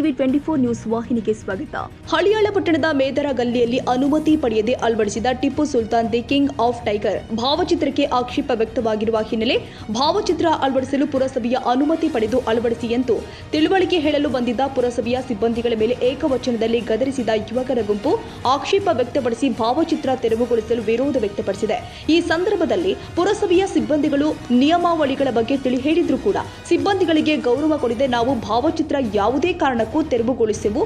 TV twenty four news ವಾಹಿನಿಗೆ ಸ್ವಾಗತ. ಹಳಿಯಾಳ ಪಟ್ಟಣದ ಮೇದರ ಗಲ್ಲಿಯಲ್ಲಿ ಅನುಮತಿ ಪಡೆಯದೆ ಅಳವಡಿಸಿದ Tipu Sultan the king of tiger ಭಾವಚಿತ್ರಕ್ಕೆ ಆಕ್ಷೇಪ ವ್ಯಕ್ತವಾಗಿರುವ ಹಿನ್ನೆಲೆ ಭಾವಚಿತ್ರ ಅಳವಡಿಸಲು ಪುರಸಭೆಯ ಅನುಮತಿ ಪಡೆದು ಅಳವಡಿಸಿ ಎಂದು ತಿಳುವಳಿಕೆ ಹೇಳಲು ಬಂದಿದ್ದ ಪುರಸಭೆಯ ಸಿಬ್ಬಂದಿಗಳ ಮೇಲೆ ಏಕವಚನದಲ್ಲಿ ಗದರಿಸಿದ ಯುವಕರ ಗುಂಪು ಆಕ್ಷೇಪ ವ್ಯಕ್ತಪಡಿಸಿ ಭಾವಚಿತ್ರ ತೆರವುಗೊಳಿಸಲು ವಿರೋಧ ವ್ಯಕ್ತಪಡಿಸಿದೆ. ಈ ಸಂದರ್ಭದಲ್ಲಿ ಪುರಸಭೆಯ ಸಿಬ್ಬಂದಿಗಳು ನಿಯಮಾವಳಿಗಳ ಬಗ್ಗೆ ತಿಳಿ ಹೇಳಿದ್ರು ಕೂಡ ಸಿಬ್ಬಂದಿಗಳಿಗೆ ಗೌರವ ಕೊಡದೆ ನಾವು ಭಾವಚಿತ್ರ ಯಾವುದೇ ಕಾರಣಕ್ಕೂ ತೆರವುಗೊಳಿಸೆವು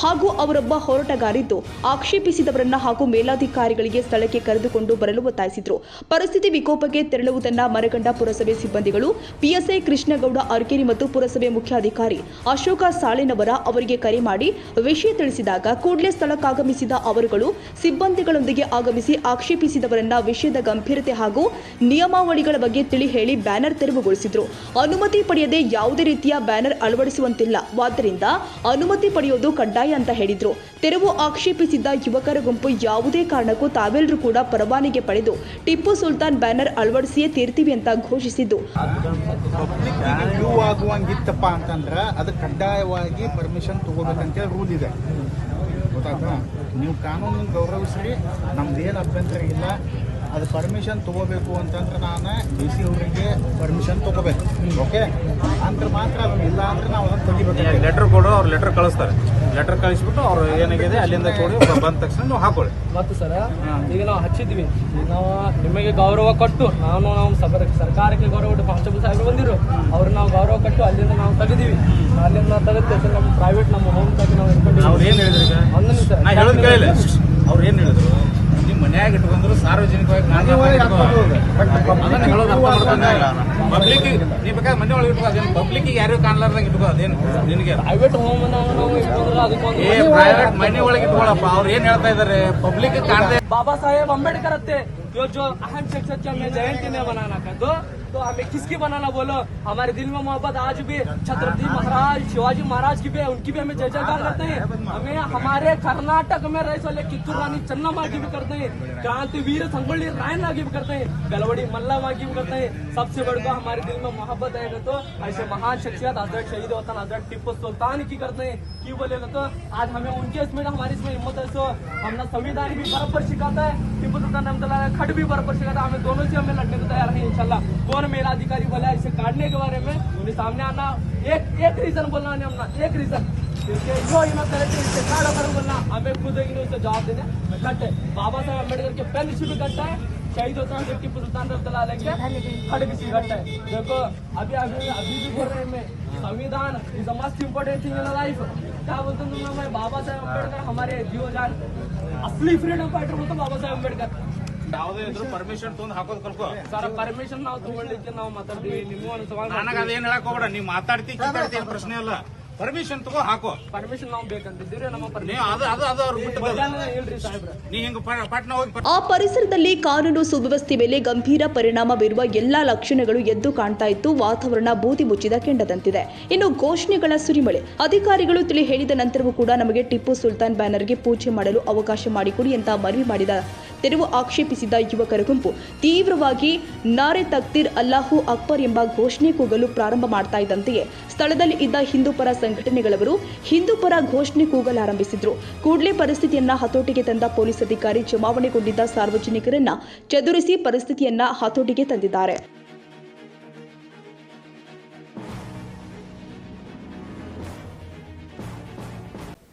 ಹಾಗೂ ಅವರೊಬ್ಬ ಹೋರಾಟಗಾರಿದ್ದು ಆಕ್ಷೇಪಿಸಿದವರನ್ನ ಹಾಗೂ ಮೇಲಾಧಿಕಾರಿಗಳಿಗೆ ಸ್ಥಳಕ್ಕೆ ಕರೆದುಕೊಂಡು ಬರಲು ಒತ್ತಾಯಿಸಿದ್ರು. ಪರಿಸ್ಥಿತಿ ವಿಕೋಪಕ್ಕೆ ತೆರಳುವುದನ್ನ ಮನಗಂಡ ಪುರಸಭೆ ಸಿಬ್ಬಂದಿಗಳು, ಪಿಎಸ್ಐ ಕೃಷ್ಣಗೌಡ ಅರ್ಕೇರಿ ಮತ್ತು ಪುರಸಭೆ ಮುಖ್ಯಾಧಿಕಾರಿ ಅಶೋಕ ಸಾಳಿನವರ ಅವರಿಗೆ ಕರೆ ಮಾಡಿ ವಿಷಯ ತಿಳಿಸಿದಾಗ ಕೂಡಲೇ ಸ್ಥಳಕ್ಕಾಗಮಿಸಿದ ಅವರುಗಳು ಸಿಬ್ಬಂದಿಗಳೊಂದಿಗೆ ಆಗಮಿಸಿ ಆಕ್ಷೇಪಿಸಿದವರನ್ನ ವಿಷಯದ ಗಂಭೀರತೆ ಹಾಗೂ ನಿಯಮಾವಳಿಗಳ ಬಗ್ಗೆ ತಿಳಿ ಹೇಳಿ ಬ್ಯಾನರ್ ತೆರವುಗೊಳಿಸಿದ್ರು. ಅನುಮತಿ ಪಡೆಯದೆ ಯಾವುದೇ ರೀತಿಯ ಬ್ಯಾನರ್ ಅಳವಡಿಸುವಂತಿಲ್ಲ. ಆದ್ದರಿಂದ ಅನುಮತಿ ಪಡೆಯೋದು ಕಡ್ಡಾಯ ಅಂತ ಹೇಳಿದ್ರು. ತೆರವು ಆಕ್ಷೇಪಿಸಿದ್ದ ಯುವಕರ ಗುಂಪು ಯಾವುದೇ ಕಾರಣಕ್ಕೂ ತಾವೆಲ್ಲರೂ ಕೂಡ ಪರವಾನಗಿ ಪಡೆದು ಟಿಪ್ಪು ಸುಲ್ತಾನ್ ಬ್ಯಾನರ್ ಅಳವಡಿಸಿಯೇ ತೀರ್ತೀವಿ ಅಂತ ಘೋಷಿಸಿದ್ದು. ಅಂತಂದ್ರೆ ಅದು ಕಡ್ಡಾಯವಾಗಿ ಪರ್ಮಿಷನ್ ತಗೋಬೇಕಂತೇಳಿ ರೂಲ್ ಇದೆ. ನೀವು ಕಾನೂನನ್ನು ಗೌರವಿಸ್ರಿ, ನಮ್ದೇನು ಅಭ್ಯಂತರ ಇಲ್ಲ, ಅದು ಪರ್ಮಿಷನ್ ತಗೋಬೇಕು ಅಂತಂದ್ರೆ ನಾನು ಡಿ ಸಿ ಅವರಿಗೆ ಪರ್ಮಿಷನ್ ತಗೋಬೇಕು. ಓಕೆ ಅಂದ್ರೆ ಮಾತ್ರ ಅದು ಇಲ್ಲ ಅಂದ್ರೆ ಲೆಟರ್ ಕೊಡು ಅವ್ರು ಲೆಟರ್ ಕಳಿಸ್ತಾರೆ. ಲೆಟರ್ ಕಳಿಸ್ಬಿಟ್ಟು ಅವ್ರು ಏನಾಗಿದೆ ಅಲ್ಲಿಂದ ಕೊಡಿ ಬಂದ ತಕ್ಷಣ ನೀವು ಹಾಕೊಳ್ಳಿ. ಮತ್ತು ಸರ ಈಗ ನಾವು ಹಚ್ಚಿದ್ವಿ ನಾವು ನಿಮಗೆ ಗೌರವ ಕೊಟ್ಟು ನಾನು ನಾವು ಸರ್ಕಾರಕ್ಕೆ ಗೌರವ ಕೊಟ್ಟು ಕಾನ್ಸ್ಟೇಬಲ್ ಸಾಹೇಬರು ಬಂದಿರು. ಅವ್ರು ನಾವು ಗೌರವ ಕೊಟ್ಟು ಅಲ್ಲಿಂದ ನಾವು ತೆಗೆದಿವಿ ಅಲ್ಲಿಂದ ನಾವು ತೆಗೆದ ಸರ್ ನಮ್ಮ ಪ್ರೈವೇಟ್ ನಮ್ಮ ಹೋಮ್ ತಾಗಿ ನಾವು ಇಟ್ಕೊಂಡು ಅವ್ರು ಏನು ಹೇಳಿದ್ರು ಈಗ? ಒಂದು ನಿಮಿಷ. ನಾ ಹೇಳೋದು ಕೇಳಿಲ್ಲ. ಅವ್ರು ಏನು ಹೇಳಿದ್ರು? ನಿಮ್ಮ ಮನ್ಯಾಗ ಇಟ್ಕೊಂಡ್ರು ಸಾರ್ವಜನಿಕವಾಗಿ ಅದನ್ನ ಹೇಳೋದು ಅರ್ಥ ಇಲ್ಲ ಬೇಕಾದ್ರೆ ಮನೆ ಒಳಗೆ ಇಟ್ಕೋ ಅದೇನು? ಪಬ್ಲಿಕ್ ಯಾರು ಕಾಣ್ಲಾರ್ದಂಗೆ ಇಟ್ಕೋ ಅದೇನು? ನಿನಗೆ? ಪ್ರೈವೇಟ್ ಹೋಮ್ ಏ ಪ್ರೈವೇಟ್ ಮನೆ ಒಳಗೆ ಇಟ್ಕೊಳಪ್ಪ ಅವ್ರು ಏನ್ ಹೇಳ್ತಾ ಇದಾರೆ? ಪಬ್ಲಿಕ್ ಕಾಣದೆ बाबा साहेब थे जो जो अहम शख्सियत की हमें जयंती में बनाना का तो तो हमें किसकी बनाना बोलो? हमारे दिल में मोहब्बत आज भी, छत्रपति महाराज, शिवाजी महाराज की भी है, उनकी भी हमें जय जयकार करते हैं। हमें हमारे कर्नाटक में रहे वाले कित्तूर रानी चन्नम्मा की भी करते हैं क्रांतिवीर संगोली रायना की भी करते हैं, गलवड़ी मल्लामा की भी करते हैं। सबसे बढ़कर हमारे दिल में मोहब्बत है तो ऐसे महान शख्सियत हज़रत शहीद वतन हज़रत टिप्पू सुल्तान की करते हैं। क्यों बोलेगा तो आज हमें उनके इसमें हमारी इसमें हिम्मत है, सो हमने संविधान भी बराबर सिखाता है टिप्पू सुल्तान रमत का खट भी बराबर सिखाता है। हमें दोनों से हमें लड़ने को तैयार है इनशाला कौन मेरा अधिकारी बोला है, इसे काटने के बारे में? उन्हें सामने आना। एक एक रीजन बोलना नहीं अपना, एक रीजन जो हिम्मत करे बोलना। हमें खुद उसे जवाब देने। कट है। बाबा साहेब अंबेडकर के पेन भी कट है। शहीद होता है टिप्पू सुल्तान रहमतुल्लाह अलैह के खड़ किसी घट है देखो अभी अभी अभी भी बोल रहे हैं मैं संविधान is the most important thing in life क्या बोलते हैं मैं बाबा साहेब अम्बेडकर हमारे जीव जान असली फ्रीडम फाइटर बोलते बाबा साहेब अम्बेडकर ಯಾವುದೇ ಇದ್ರು ಪರ್ಮಿಷನ್ ತೊಂದು ಹಾಕೋದು ಕಲ್ಕೋ ಸರ್ ಪರ್ಮಿಷನ್ ನಾವು ತಗೊಳ್ಳಿಕ್ಕೆ ನಾವು ಮಾತಾಡ್ತೀವಿ ನಿಮ್ಮ ಒಂದು ಸವಾಲ್ ನನಗ ಅದೇನ್ ಹೇಳಕ್ ಹೋಗ್ಬೇಡ ನೀವ್ ಮಾತಾಡ್ತಿ ಕಿತ್ತಾಡ್ತಿ ಏನ್ ಪ್ರಶ್ನೆ ಅಲ್ಲ ಪರ್ಮಿಷನ್ ತಗೋ ಹಾಕೋ. ಪರ್ಮಿಷನ್ ನಾವು ಬೇಕಂತಿದ್ದೀವಿ ನಮ್ಮ ನೀ ಅದು ಅದು ಅದು ಅವ್ರು ಬಿಟ್ಟು ಹೇಳ್ರಿ ಸಾಹೇಬ್ರೆ. ನೀ ಹಿಂಗ ಪ- ಹೋಗಿ ಆ ಪರಿಸರದಲ್ಲಿ ಕಾನೂನು ಸುವ್ಯವಸ್ಥೆ ಮೇಲೆ ಗಂಭೀರ ಪರಿಣಾಮ ಬೀರುವ ಎಲ್ಲಾ ಲಕ್ಷಣಗಳು ಎದ್ದು ಕಾಣ್ತಾ ಇತ್ತು. ವಾತಾವರಣ ಬೂದಿ ಮುಚ್ಚಿದ ಕೆಂಡದಂತಿದೆ. ಇನ್ನು ಘೋಷಣೆಗಳ ಸುರಿಮಳೆ. ಅಧಿಕಾರಿಗಳು ತಿಳಿ ಹೇಳಿದ ನಂತರವೂ ಕೂಡ ನಮಗೆ ಟಿಪ್ಪು ಸುಲ್ತಾನ್ ಬ್ಯಾನರ್ಗೆ ಪೂಜೆ ಮಾಡಲು ಅವಕಾಶ ಮಾಡಿಕೊಡಿ ಅಂತ ಮನವಿ ಮಾಡಿದ ತೆರವು ಆಕ್ಷೇಪಿಸಿದ ಯುವಕರ ಗುಂಪು. ತೀವ್ರವಾಗಿ ನಾರೆ ತಕ್ತೀರ್ ಅಲ್ಲಾಹು ಅಕ್ಬರ್ ಎಂಬ ಘೋಷಣೆ ಕೂಗಲು ಪ್ರಾರಂಭ ಮಾಡ್ತಾ ಇದ್ದಂತೆಯೇ ಸ್ಥಳದಲ್ಲಿ ಇದ್ದ ಹಿಂದೂಪರ ಸಂಘಟನೆಗಳವರು ಹಿಂದೂಪರ ಘೋಷಣೆ ಕೂಗಲಾರಂಭಿಸಿದ್ರು ಕೂಡಲೇ ಪರಿಸ್ಥಿತಿಯನ್ನ ಹತೋಟಿಗೆ ತಂದ ಪೊಲೀಸ್ ಅಧಿಕಾರಿ ಜಮಾವಣೆಗೊಂಡಿದ್ದ ಸಾರ್ವಜನಿಕರನ್ನ ಚದುರಿಸಿ ಪರಿಸ್ಥಿತಿಯನ್ನ ಹತೋಟಿಗೆ ತಂದಿದ್ದಾರೆ.